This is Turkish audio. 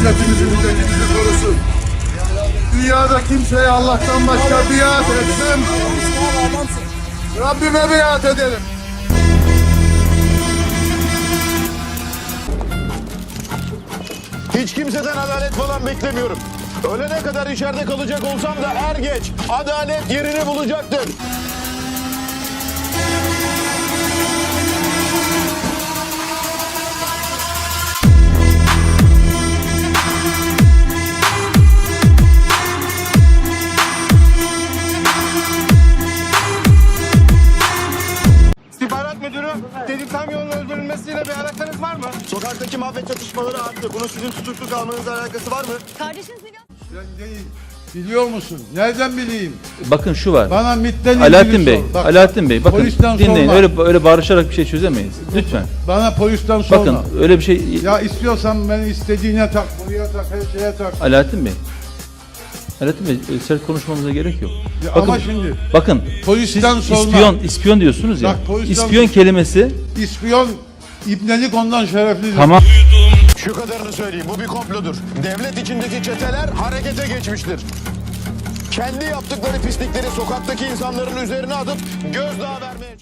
devletimizi, milletimizi korusun. Dünyada kimseye Allah'tan başka biat etsem Rabbime biat ederim. Hiç kimseden adalet falan beklemiyorum. Ölene kadar içeride kalacak olsam da er geç adalet yerini bulacaktır. Tedik Kamyon'un öldürülmesiyle bir alakanız var mı? Sokaktaki mafya çatışmaları arttı. Bunun sizin tutuklu kalmanızla alakası var mı? Kardeşiniz milyon... Sen değil. Biliyor musun? Nereden bileyim? Bakın şu var. Bana MIT'ten Alaaddin Bey, sor. Bak, Alaaddin Bey bakın polisten dinleyin. sorma. Öyle öyle bağırışarak bir şey çözemeyiz. Lütfen. Bana polisten sorma. Bakın öyle bir şey Ya istiyorsan beni istediğine tak, buraya tak, her şeye tak. Alaaddin Bey. Alaaddin Bey e, sert konuşmamıza gerek yok. Ya bakın, ama şimdi bakın polisten siz sorma. ispiyon ispiyon diyorsunuz ya. Bak, polisten- İspiyon kelimesi ispiyon ibnelik ondan şereflidir. tamam Şu kadarını söyleyeyim. Bu bir komplodur. Devlet içindeki çeteler harekete geçmiştir. Kendi yaptıkları pislikleri sokaktaki insanların üzerine atıp gözdağı vermeye